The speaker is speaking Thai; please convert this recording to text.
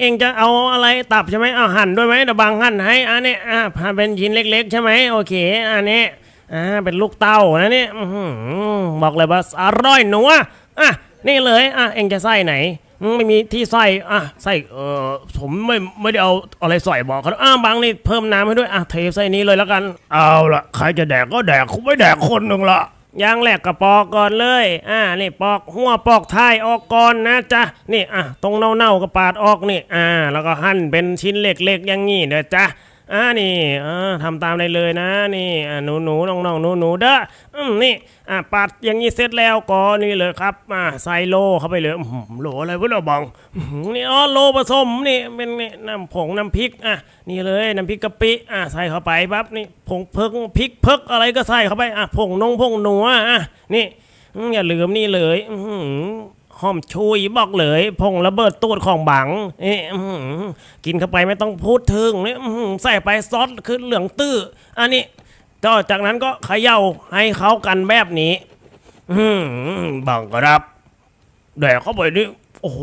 เองจะเอาอะไรตับใช่ไหมเอาหั่นด้วยไหมเดี๋ยวบางหั่นให้อันนี้อ่าพาเป็นชิ้นเล็ก ๆ ใช่ไหมโอเค อันนี้อ่าเป็นลูกเต้านะเนี่ยบอกเลยว่าอร่อยหนัวอะนี่เลยอะเองจะใส่ไหนไม่มีที่ใส่อะใส่เออผมไม่ไม่ได้เอาอะไรใส่บอกเขาอ่าบางนี่เพิ่มน้ำให้ด้วยอะเทใส่นี้เลยแล้วกัน เอาละใครจะแดกก็แดกคุไม่แดกคนหนึ่งละ ย่างแรกกระปอกก่อนเลย อ่า นี่ปอกหัวปอกท้ายออกก่อนนะจ๊ะ นี่ อะ ตรงเน่าๆก็ปาดออกนี่ อ่า แล้วก็หั่นเป็นชิ้นเล็กๆอย่างงี้เด้อจ๊ะ อ่านี่อ่าทำตามได้เลยนะ นี่อ่าหนูหนูน้องน้องหนูหนูเด้ออืมนี่อ่าปาดอย่างนี้เสร็จแล้วก็นี่เลยครับอ่าใส่โลเข้าไปเลยอื้อหือโลอะไรวะเราบังนี่อ๋อโลผสมนี่เป็นน้ำผงน้ำพริกอะนี่เลยน้ำพริกกะปิอะใส่เข้าไปปั๊บนี่ผงเพิกพริกเพิกอะไรก็ใส่เข้าไปอะผงนงผงหนัวอะนี่อย่าลืมนี่เลยอื หอมชุยบอกเลยพงระเบิดตูดของบัง เอ๊ะกินเข้าไปไม่ต้องพูดถึงนี่ยใส่ไปซอสคือเหลืองตื้อ อันนี้ต่อจากนั้นก็เขย่าให้เขากันแบบนี้บังครับแดกเข้าไปนี่โอ้โห